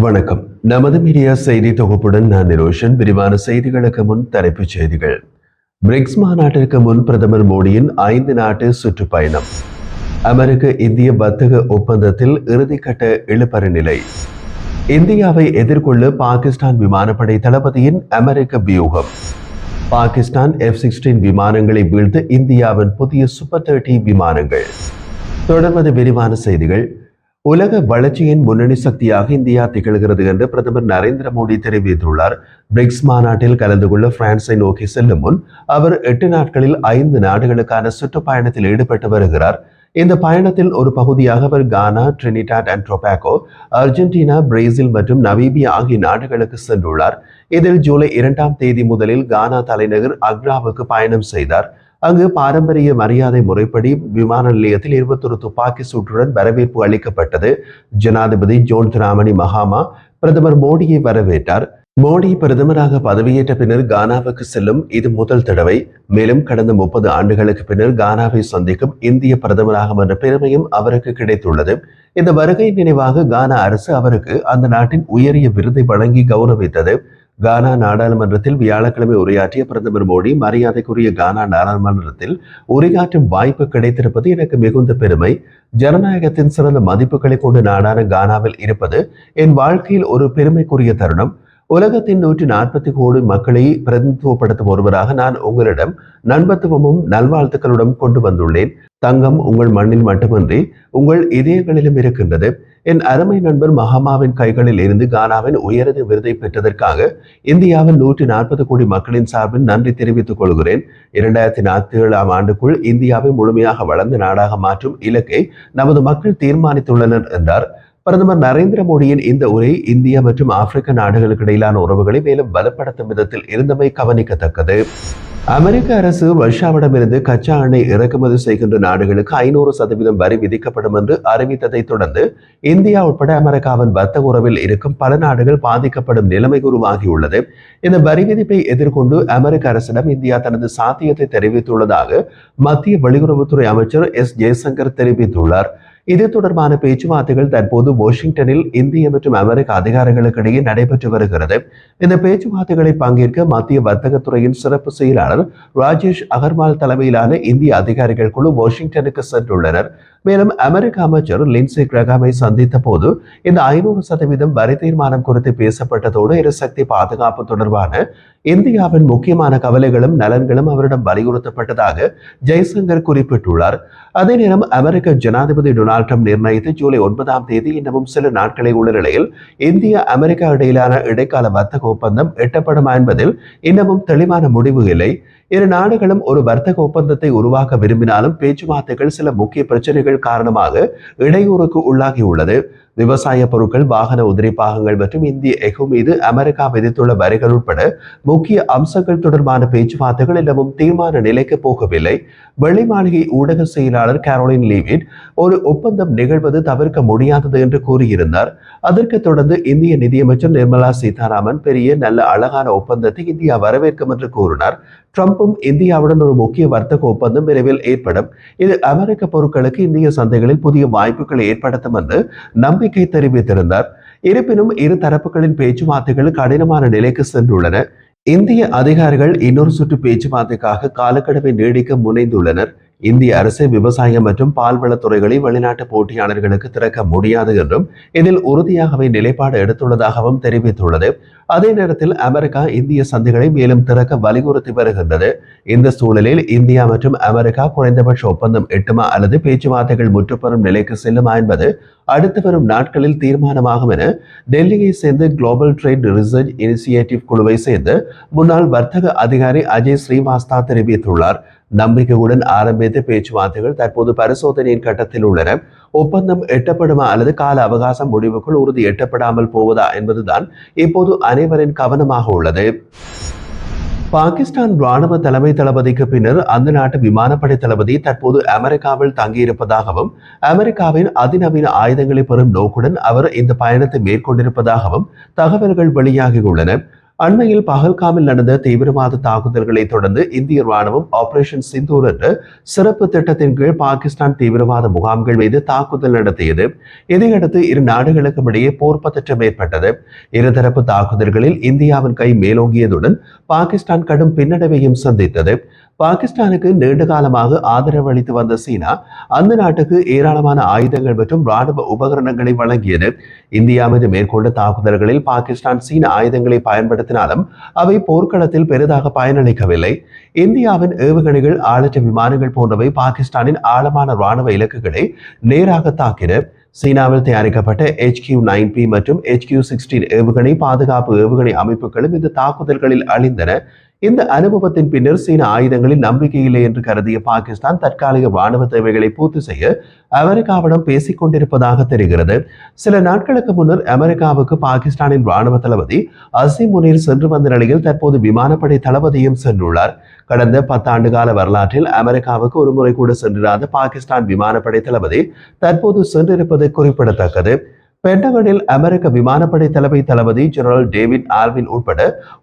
வணக்கம். நமது மீடியா செய்தி தொகுப்புடன் நான் நிரோஷன். விரிவான செய்திகளுக்கு முன் தலைப்புச் செய்திகள். பிரிக்ஸ் மாநாட்டிற்கு முன் பிரதமர் மோடியின் ஐந்து நாட்டு சுற்றுப்பயணம். அமெரிக்க இந்திய வர்த்தக ஒப்பந்தத்தில் இறுதிக்கட்ட இழுபறி நிலை. இந்தியாவை எதிர்கொள்ள பாகிஸ்தான் விமானப்படை தளபதியின் அமெரிக்க வியூகம். பாகிஸ்தான் எஃப் சிக்ஸ்டீன் விமானங்களை வீழ்த்த இந்தியாவின் புதிய சூப்பர் தேர்ட்டி விமானங்கள். தொடர்வது விரிவான செய்திகள். உலக வளர்ச்சியின் முன்னணி சக்தியாக இந்தியா திகழ்கிறது என்று பிரதமர் நரேந்திர மோடி தெரிவித்துள்ளார். பிரிக்ஸ் மாநாட்டில் கலந்து கொள்ள பிரான்ஸை நோக்கி செல்லும் முன் அவர் எட்டு நாட்களில் ஐந்து நாடுகளுக்கான சுற்றுப்பயணத்தில் ஈடுபட்டு வருகிறார். இந்த பயணத்தில் ஒரு பகுதியாக அவர் Ghana Trinidad and Tobago Argentina Brazil மற்றும் நமீபியா ஆகிய நாடுகளுக்கு சென்றுள்ளார். இதில் ஜூலை இரண்டாம் தேதி முதலில் கானா தலைநகர் அக்ராவுக்கு பயணம் செய்தார். அங்கு பாரம்பரிய மரியாதை முறைப்படி விமான நிலையத்தில் இருபத்தொரு துப்பாக்கி சூட்டுடன் வரவேற்பு அளிக்கப்பட்டது. ஜனாதிபதி ஜோன் திராமணி மகாமா பிரதமர் மோடியை வரவேற்றார். மோடி பிரதமராக பதவியேற்ற பின்னர் கானாவுக்கு செல்லும் இது முதல் தடவை. மேலும் கடந்த முப்பது ஆண்டுகளுக்கு பின்னர் கானாவை சந்திக்கும் இந்திய பிரதமராகும் என்ற பெருமையும் அவருக்கு கிடைத்துள்ளது. இந்த வருகை நினைவாக கானா அரசு அவருக்கு அந்த நாட்டின் உயரிய விருதை வழங்கி கௌரவித்தது. கானா நாடாளுமன்றத்தில் வியாழக்கிழமை உரையாற்றிய பிரதமர் மோடி மரியாதைக்குரிய கானா நாடாளுமன்றத்தில் உரையாற்றும் வாய்ப்பு கிடைத்திருப்பது எனக்கு மிகுந்த பெருமை. ஜனநாயகத்தின் சிறந்த மதிப்புகளை கொண்டு நாடான கானாவில் இருப்பது என் வாழ்க்கையில் ஒரு பெருமைக்குரிய தருணம். உலகத்தின் நூற்றி நாற்பத்தி கோடி மக்களை பிரதிநிதித்துவப்படுத்தும் ஒருவராக நான் உங்களிடம் நண்பத்துவமும் நல்வாழ்த்துக்களுடன் கொண்டு வந்துள்ளேன். தங்கம் உங்கள் மண்ணில் மட்டுமின்றி உங்கள் இதயங்களிலும் இருக்கின்றது. என் அருமை நண்பர் மகாமாவின் கைகளில் இருந்து கானாவின் உயரது விருதை பெற்றதற்காக இந்தியாவின் நூற்றி நாற்பது கோடி மக்களின் சார்பில் நன்றி தெரிவித்துக் கொள்கிறேன். இரண்டாயிரத்தி நாற்பத்தி ஏழாம் ஆண்டுக்குள் இந்தியாவை முழுமையாக வளர்ந்த நாடாக மாற்றும் இலக்கை நமது மக்கள் தீர்மானித்துள்ளனர் என்றார். பிரதமர் நரேந்திர மோடியின் இந்த உரை இந்தியா மற்றும் ஆப்பிரிக்க நாடுகளுக்கு இடையிலான உறவுகளை மேலும் பலப்படுத்தும் விதத்தில் இருந்தமை கவனிக்கத்தக்கது. அமெரிக்க அரசு ரஷ்யாவிடமிருந்து கச்சா எண்ணெய் இறக்குமதி செய்கின்ற நாடுகளுக்கு ஐநூறு சதவீதம் வரி விதிக்கப்படும் என்று அறிவித்ததை தொடர்ந்து இந்தியா உட்பட அமெரிக்காவின் வர்த்தக உறவில் இருக்கும் பல நாடுகள் பாதிக்கப்படும் நிலைமை உருவாகியுள்ளது. இந்த வரி விதிப்பை எதிர்கொண்டு அமெரிக்க அரசிடம் இந்தியா தனது சாத்தியத்தை தெரிவித்துள்ளதாக மத்திய வெளியுறவுத்துறை அமைச்சர் எஸ் ஜெய்சங்கர் தெரிவித்துள்ளார். இது தொடர்பான பேச்சுவார்த்தைகள் தற்போது வாஷிங்டனில் இந்திய மற்றும் அமெரிக்க அதிகாரிகளுக்கிடையே நடைபெற்று வருகிறது. இந்த பேச்சுவார்த்தைகளை பங்கேற்க மத்திய வர்த்தகத்துறையின் சிறப்பு செயலாளர் ராஜேஷ் அகர்வால் தலைமையிலான இந்திய அதிகாரிகள் குழு வாஷிங்டனுக்கு சென்றுள்ளனர். மேலும் அமெரிக்க அமைச்சர் லின்சே கிரகாமை சந்தித்த போது இந்த ஐநூறு சதவீதம் வரி தீர்மானம் குறித்து பேசப்பட்டதோடு எரிசக்தி பாதுகாப்பு தொடர்பான இந்தியாவின் முக்கியமான கவலைகளும் நலன்களும் அவரிடம் வலியுறுத்தப்பட்டதாக ஜெய்சங்கர் குறிப்பிட்டுள்ளார். அதே நேரம் அமெரிக்க ஜனாதிபதி டொனால்ட் ட்ரம்ப் நிர்ணயித்து ஜூலை ஒன்பதாம் தேதி இன்னமும் சில நாட்களே உள்ள நிலையில் இந்தியா அமெரிக்கா இடையிலான இடைக்கால வர்த்தக ஒப்பந்தம் எட்டப்படுமா என்பதில் இன்னமும் தெளிவான முடிவு இல்லை. இரு நாடுகளும் ஒரு வர்த்தக ஒப்பந்தத்தை உருவாக்க விரும்பினாலும் பேச்சுவார்த்தைகள் சில முக்கிய பிரச்சனைகள் காரணமாக இடையூறுக்கு உள்ளாகியுள்ளது. விவசாய பொருட்கள் வாகன உதிரி பாகங்கள் மற்றும் இந்திய எஃகு மீது அமெரிக்கா விதித்துள்ள வரிகள் உட்பட முக்கிய அம்சங்கள் தொடர்பான பேச்சுவார்த்தைகள் இன்னமும் தீர்மான நிலைக்கு போகவில்லை. வெள்ளை மாளிகை ஊடக செயலாளர் கேரோலின் லீவிட் ஒரு ஒப்பந்தம் நிகழ்வது தவிர்க்க முடியாதது என்று கூறியிருந்தார். அதற்கு தொடர்ந்து இந்திய நிதியமைச்சர் நிர்மலா சீதாராமன் பெரிய நல்ல அழகான ஒப்பந்தத்தை இந்தியா வரவேற்கும் என்று கூறினார். ட்ரம்ப்பும் இந்தியாவுடன் ஒரு முக்கிய வர்த்தக ஒப்பந்தம் விரைவில் ஏற்படும். இது அமெரிக்க பொருட்களுக்கு இந்திய சந்தைகளில் புதிய வாய்ப்புகளை ஏற்படுத்தும் என்று நம்பி நம்பிக்கை தெரிவித்திருந்தார். இருப்பினும் இரு தரப்புகளின் பேச்சுவார்த்தைகள் கடினமான நிலைக்கு சென்றுள்ளன. இந்திய அதிகாரிகள் இன்னொரு சுற்று பேச்சுவார்த்தைக்காக காலக்கெடுவை நீடிக்க முனைந்துள்ளனர். இந்திய அரசு விவசாயம் மற்றும் பால்வளத்துறைகளை வெளிநாட்டு போட்டியாளர்களுக்கு திறக்க முடியாது என்றும் இதில் உறுதியாகவே நிலைப்பாடு எடுத்துள்ளதாகவும் தெரிவித்துள்ளது. அதே நேரத்தில் அமெரிக்கா இந்திய சந்தைகளை மேலும் திறக்க வலியுறுத்தி வருகின்றது. இந்த சூழலில் இந்தியா மற்றும் அமெரிக்கா குறைந்தபட்ச ஒப்பந்தம் எட்டுமா அல்லது பேச்சுவார்த்தைகள் முற்றுப்பெறும் நிலைக்கு செல்லுமா என்பது அடுத்து வரும் நாட்களில் தீர்மானமாகும் என டெல்லியை சேர்ந்த குளோபல் ட்ரேட் ரிசர்ச் இனிசியேட்டிவ் குழுவை சேர்ந்து முன்னாள் வர்த்தக அதிகாரி அஜய் ஸ்ரீவாஸ்தா தெரிவித்துள்ளார். நம்பிக்கையுடன் ஆரம்பித்த பேச்சுவார்த்தைகள் தற்போது பரிசோதனையின் கட்டத்தில் உள்ளன. ஒப்பந்தம் எட்டப்படுமா அல்லது கால அவகாசம் முடிவுக்குள் உறுதி எட்டப்படாமல் போவதா என்பதுதான் இப்போது அனைவரின் கவனமாக உள்ளது. பாகிஸ்தான் ராணுவ தலைமை தளபதிக்கு பின்னர் அந்த நாட்டு விமானப்படை தளபதி தற்போது அமெரிக்காவில் தங்கியிருப்பதாகவும் அமெரிக்காவின் அதிநவீன ஆயுதங்களை பெறும் நோக்குடன் அவர் இந்த பயணத்தை மேற்கொண்டிருப்பதாகவும் தகவல்கள் வெளியாகியுள்ளன. அண்மையில் பகல்காமில் நடந்த தீவிரவாத தாக்குதல்களை தொடர்ந்து இந்திய ராணுவம் ஆபரேஷன் சிந்தூர் என்ற சிறப்பு திட்டத்தின் கீழ் பாகிஸ்தான் தீவிரவாத முகாம்கள் மீது தாக்குதல் நடத்தியது. இதையடுத்து இரு நாடுகளுக்கும் இடையே போர் பதற்றம் ஏற்பட்டது. இருதரப்பு தாக்குதல்களில் இந்தியாவின் கை மேலோங்கியதுடன் பாகிஸ்தான் கடும் பின்னடைவையும் சந்தித்தது. பாகிஸ்தானுக்கு நீண்ட காலமாக ஆதரவு அளித்து வந்த சீனா அந்த நாட்டுக்கு ஏராளமான ஆயுதங்கள் மற்றும் ராணுவ உபகரணங்களை வழங்கியது. இந்தியா மீது மேற்கொண்ட தாக்குதல்களில் பாகிஸ்தான் சீன ஆயுதங்களை பயன்படுத்தினாலும் அவை போர்க்களத்தில் பெரிதாக பயனளிக்கவில்லை. இந்தியாவின் ஏவுகணைகள் ஆளற்ற விமானங்கள் போன்றவை பாகிஸ்தானின் ஆழமான ராணுவ இலக்குகளை நேராக தாக்கின. சீனாவில் தயாரிக்கப்பட்ட HQ நைன் பி மற்றும் HQ சிக்ஸ்டீன் ஏவுகணை பாதுகாப்பு ஏவுகணை அமைப்புகளும் இந்த தாக்குதல்களில் அழிந்தன. இந்த அனுபவத்தின் பின்னர் சீன ஆயுதங்களில் நம்பிக்கையில்லை என்று கருதிய பாகிஸ்தான் தற்காலிக ராணுவ தேவைகளை பூர்த்தி செய்ய அமெரிக்காவிடம் பேசிக் கொண்டிருப்பதாக தெரிகிறது. சில நாட்களுக்கு முன்னர் அமெரிக்காவுக்கு பாகிஸ்தானின் ராணுவ தளபதி அசிம் முனீர் சென்று வந்த நிலையில் தற்போது விமானப்படை தளபதியும் சென்றுள்ளார். கடந்த பத்தாண்டு கால வரலாற்றில் அமெரிக்காவுக்கு ஒரு முறை கூட சென்றிராத பாகிஸ்தான் விமானப்படை தளபதி தற்போது சென்றிருப்பது குறிப்பிடத்தக்கது. பென்டகனில் அமெரிக்க விமானப்படை தலைமை தளபதி ஜெனரல் டேவிட் ஆல்வின் உட்பட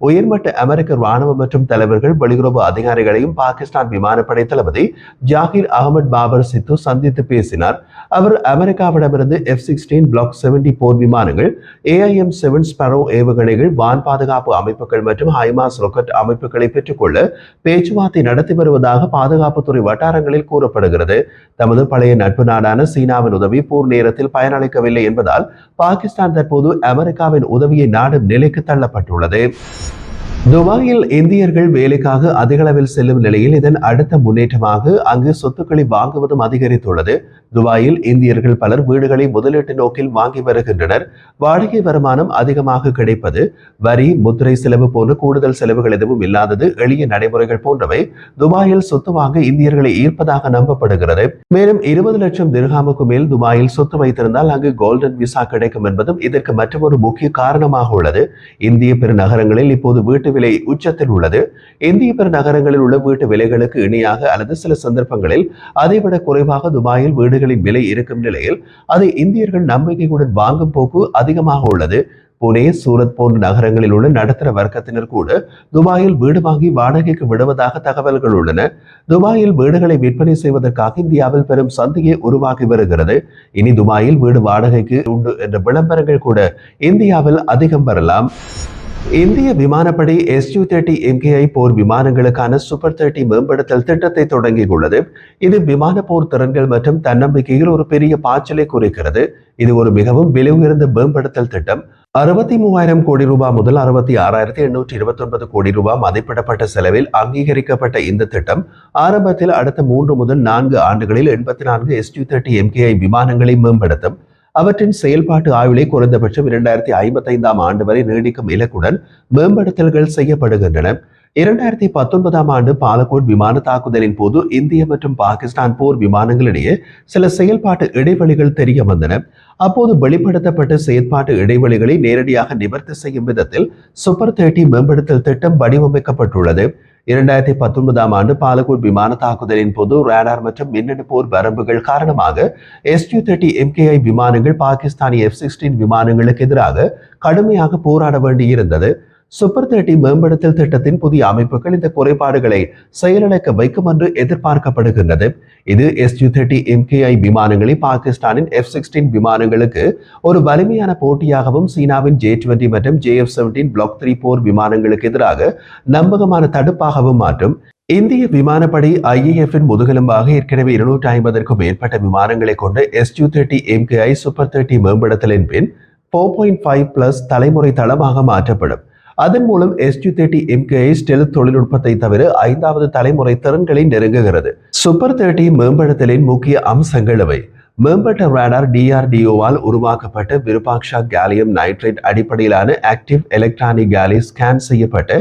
உயர்மட்ட அமெரிக்க ராணுவ மற்றும் தலைவர்கள் வெளியுறவு அதிகாரிகளையும் பாகிஸ்தான் விமானப்படை தளபதி ஜாகிர் அகமது பாபர் சித்து சந்தித்து பேசினார். அவர் அமெரிக்காவிடமிருந்து எஃப் சிக்ஸ்டீன் பிளாக் செவன்டி போர் விமானங்கள் ஏஐஎம் செவன் ஸ்பரோ ஏவுகணைகள் வான் பாதுகாப்பு அமைப்புகள் மற்றும் ஹைமாஸ் ராக்கெட் அமைப்புகளை பெற்றுக்கொள்ள பேச்சுவார்த்தை நடத்தி வருவதாக பாதுகாப்புத்துறை வட்டாரங்களில் கூறப்படுகிறது. தமது பழைய நட்பு நாடான சீனாவின் உதவி போர் நேரத்தில் பயனளிக்கவில்லை என்பதால் பாகிஸ்தான் தற்போது அமெரிக்காவின் உதவியை நாடும் நிலைக்கு தள்ளப்பட்டுள்ளது. துபாயில் இந்தியர்கள் வேலைக்காக அதிக அளவில் செல்லும் நிலையில் இதன் அடுத்த முன்னேற்றமாக அங்கு சொத்துக்களை வாங்குவதும் அதிகரித்துள்ளது. துபாயில் இந்தியர்கள் பலர் வீடுகளை முதலீட்டு நோக்கில் வாங்கி வருகின்றனர். வாடகை வருமானம் அதிகமாக கிடைப்பது வரி முத்திரை செலவு போன்ற கூடுதல் செலவுகள் எதுவும் இல்லாதது எளிய நடைமுறைகள் போன்றவை துபாயில் சொத்து வாங்க இந்தியர்களை ஈர்ப்பதாக நம்பப்படுகிறது. மேலும் இருபது லட்சம் திர்ஹாமுக்கு மேல் துபாயில் சொத்து வைத்திருந்தால் அங்கு கோல்டன் விசா கிடைக்கும் என்பதும் இதற்கு மற்றொரு முக்கிய காரணமாக உள்ளது. இந்திய பெருநகரங்களில் இப்போது வீட்டு விலை உச்சத்தில் உள்ளது. இந்திய பெருநகரங்களில் உள்ள வீட்டு விலைகளுக்கு இணையாக அல்லது சில சந்தர்ப்பங்களில் அதைவிட குறைவாக துபாயில் வீடுகளின் விலை இருக்கும் நிலையில் அதை இந்தியர்கள் நம்பிக்கையுடன் வாங்கும் போக்கு அதிகமாக உள்ளது. புனே சூரத் போன்ற நகரங்களில் உள்ள நடுத்தர வர்க்கத்தினர் கூட துபாயில் வீடு வாங்கி வாடகைக்கு விடுவதாக தகவல்கள் உள்ளன. துபாயில் வீடுகளை விற்பனை செய்வதற்காக இந்தியாவில் பெரும் சந்தையை உருவாகி வருகிறது. இனி துபாயில் வீடு வாடகைக்கு உண்டு என்ற விளம்பரங்கள் கூட இந்தியாவில் அதிகம் வரலாம். இந்திய விமானப்படை எஸ்யூ தேர்ட்டி எம்கேஐ போர் விமானங்களுக்கான சூப்பர் தேர்ட்டி மேம்படுத்தல் திட்டத்தை தொடங்கியுள்ளது. இது விமான போர் திறன்கள் மற்றும் தன்னம்பிக்கையில் ஒரு பெரிய பாய்ச்சலை குறிக்கிறது. இது ஒரு மிகவும் விலை உயர்ந்த மேம்படுத்தல் திட்டம். அறுபத்தி மூவாயிரம் கோடி ரூபாய் முதல் அறுபத்தி ஆறாயிரத்தி எண்ணூற்றி இருபத்தி ஒன்பது கோடி ரூபாய் மதிப்பிடப்பட்ட செலவில் அங்கீகரிக்கப்பட்ட இந்த திட்டம். ஆரம்பத்தில் அடுத்த மூன்று முதல் நான்கு ஆண்டுகளில் எண்பத்தி நான்கு எஸ்யூ தேர்ட்டி எம்கேஐ விமானங்களை மேம்படுத்தும். அவற்றின் செயல்பாட்டு ஆயுளை குறைந்தபட்சம் இரண்டாயிரத்தி ஐம்பத்தி ஐந்தாம் ஆண்டு வரை நீடிக்கும் இலக்குடன் மேம்படுத்தல்கள் செய்யப்படுகின்றன. இரண்டாயிரத்தி பத்தொன்பதாம் ஆண்டு பாலக்கோட் விமான தாக்குதலின் போது இந்திய மற்றும் பாகிஸ்தான் போர் விமானங்களிடையே சில செயல்பாட்டு இடைவெளிகள் தெரிய வந்தன அப்போது வெளிப்படுத்தப்பட்ட செயற்பாட்டு இடைவெளிகளை நேரடியாக நிவர்த்தி செய்யும் விதத்தில் சூப்பர் தேர்ட்டி மேம்படுத்தல் திட்டம் வடிவமைக்கப்பட்டுள்ளது. இரண்டாயிரத்தி பத்தொன்பதாம் ஆண்டு பாலக்கோட் விமான தாக்குதலின் போது ரேடார் மற்றும் மின்னணு போர் வரம்புகள் காரணமாக எஸ்யூ தேர்ட்டி எம்கேஐ விமானங்கள் பாகிஸ்தானி எஃப் சிக்ஸ்டீன் விமானங்களுக்கு எதிராக கடுமையாக போராட வேண்டியிருந்தது. சூப்பர் தேர்ட்டி மேம்படுத்தல் திட்டத்தின் புதிய அமைப்புகள் இந்த குறைபாடுகளை செயலிழக்க வைக்கும் என்று எதிர்பார்க்கப்படுகின்றது. இது எஸ்யூ தேர்ட்டி எம்கேஐ விமானங்களை பாகிஸ்தானின் எஃப் சிக்ஸ்டீன் விமானங்களுக்கு ஒரு வலிமையான போட்டியாகவும் சீனாவின் ஜே டுவெண்டி மற்றும் J F seventeen block three போர் விமானங்களுக்கு எதிராக நம்பகமான தடுப்பாகவும் மாற்றும். இந்திய விமானப்படை ஐஏஎஃப்பின் முதுகெலும்பாக ஏற்கனவே இருநூற்றி ஐம்பதற்கும் மேற்பட்ட விமானங்களை கொண்ட SU thirty MKI super thirty மேம்படுத்தலின் பின் ஃபோர் பாயிண்ட் ஃபைவ் பிளஸ் தலைமுறை தளமாக மாற்றப்படும். அதன் மூலம் எஸ்டி தேர்ட்டி எம்கேஐ ஸ்டெல் தொழில்நுட்பத்தை தவிர ஐந்தாவது தலைமுறை திறன்களை நெருங்குகிறது. சூப்பர் தேர்ட்டி மேம்படுத்தலின் முக்கிய அம்சங்கள் அவை மேம்பட்ட ரேடார் டிஆர்டிஓவால் உருவாக்கப்பட்ட விருபாக்ஷா கேலியம் நைட்ரேட் அடிப்படையிலான ஆக்டிவ் எலக்ட்ரானிக் கேலி ஸ்கேன் செய்யப்பட்ட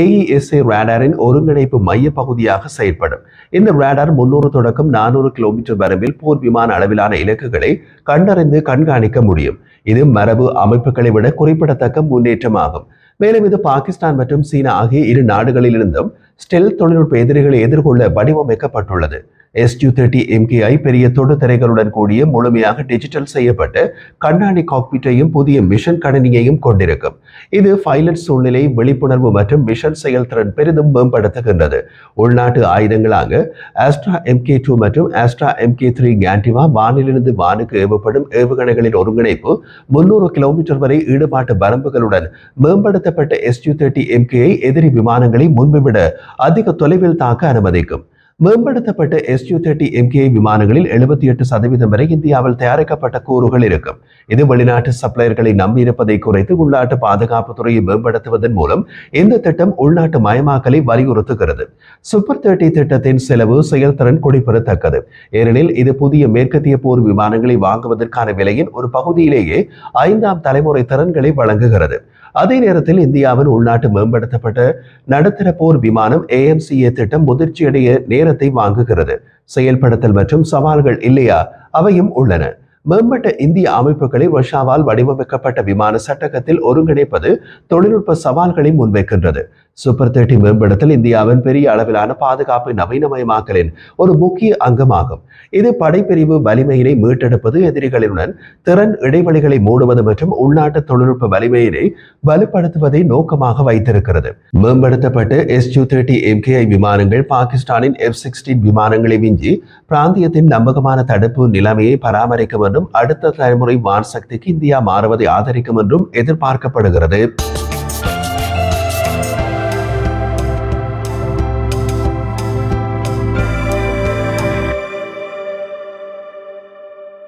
ஏஇஎஸ்ஏ ரேடாரின் ஒருங்கிணைப்பு மைய பகுதியாக செயல்படும். இந்த ரேடார் முன்னூறு தொடக்கம் நானூறு கிலோமீட்டர் வரம்பில் போர் விமான அளவிலான இலக்குகளை கண்டறிந்து கண்காணிக்க முடியும். இது மரபு அமைப்புகளை விட குறிப்பிடத்தக்க முன்னேற்றமாகும். மேலும் இது பாகிஸ்தான் மற்றும் சீனா ஆகிய இரு நாடுகளிலிருந்தும் ஸ்டெல் தொழில்நுட்ப எதிரிகளை எதிர்கொள்ள வடிவமைக்கப்பட்டுள்ளது. எஸ்யூ தேர்ட்டி எம்கேஐ பெரிய தொடுதிரைகளுடன் கூடிய முழுமையாக டிஜிட்டல் செய்யப்பட்ட கண்ணாடி காக்பிட்டையும் புதிய மிஷன் கணினியையும் கொண்டிருக்கும். இது பைலட் சூழ்நிலை விழிப்புணர்வு மற்றும் மிஷன் செயல்திறன் பெரிதும் மேம்படுத்துகின்றது. உள்நாட்டு ஆயுதங்களாக ஆஸ்ட்ரா எம்கே டூ மற்றும் ஆஸ்ட்ரா எம்கே த்ரீ கேண்டிவா வானிலிருந்து வானுக்கு ஏவப்படும் ஏவுகணைகளின் ஒருங்கிணைப்பு முன்னூறு கிலோமீட்டர் வரை ஈடுபாட்டு வரம்புகளுடன் மேம்படுத்தப்பட்ட எஸ்யூ தேர்ட்டி எம்கேஐ எதிரி விமானங்களை முன்பு விட அதிக தொலைவில் தாக்க அனுமதிக்கும். மேம்படுத்தப்பட்ட எஸ்யூ தேர்ட்டி எம்கே விமானங்களில் எழுபத்தி எட்டு சதவீதம் வரை இந்தியாவில் தயாரிக்கப்பட்ட கூறுகள் இருக்கும். இது வெளிநாட்டு சப்ளையர்களை நம்பியிருப்பதை குறைத்து உள்நாட்டு பாதுகாப்பு துறையை மேம்படுத்துவதன் மூலம் இந்த திட்டம் உள்நாட்டு மயமாக்கலை வலியுறுத்துகிறது. சூப்பர் தேர்ட்டி திட்டத்தின் செலவு செயல்திறன் குறிப்பிடத்தக்கது ஏனெனில் இது புதிய மேற்கத்திய போர் விமானங்களை வாங்குவதற்கான விலையின் ஒரு பகுதியிலேயே ஐந்தாம் தலைமுறை திறன்களை வழங்குகிறது. அதே நேரத்தில் இந்தியாவின் உள்நாட்டு மேம்படுத்தப்பட்ட நடுத்தர போர் விமானம் ஏஎம்சிஏ திட்டம் முதிர்ச்சியடைய நேரத்தை வாங்குகிறது. செயல்படுத்தல் மற்றும் சவால்கள் இல்லையா? அவையும் உள்ளன. மேம்பட்ட இந்திய அமைப்புகளை ரஷ்யாவால் வடிவமைக்கப்பட்ட விமான சட்டகத்தில் ஒருங்கிணைப்பது தொழில்நுட்ப சவால்களை முன்வைக்கின்றது. சூப்பர் தேர்ட்டி மேம்படுத்தல் இந்தியாவின் பெரிய அளவிலான பாதுகாப்பு நவீனமயமாக்கலின் ஒரு முக்கிய அங்கமாகும். இது படைப்பிரிவு வலிமையினை மீட்டெடுப்பது எதிரிகளுடன் திறன் இடைவெளிகளை மூடுவது மற்றும் உள்நாட்டு தொழில்நுட்ப வலிமையினை வலுப்படுத்துவதை நோக்கமாக வைத்திருக்கிறது. மேம்படுத்தப்பட்ட எஸ் யூ தேர்ட்டி எம்கேஐ விமானங்கள் பாகிஸ்தானின் எஃப் சிக்ஸ்டீன் விமானங்களை விஞ்சி பிராந்தியத்தின் நம்பகமான தடுப்பு நிலைமையை பராமரிக்கும் என்றும் அடுத்த தலைமுறை வான் சக்திக்கு இந்தியா மாறுவதை ஆதரிக்கும் என்றும் எதிர்பார்க்கப்படுகிறது.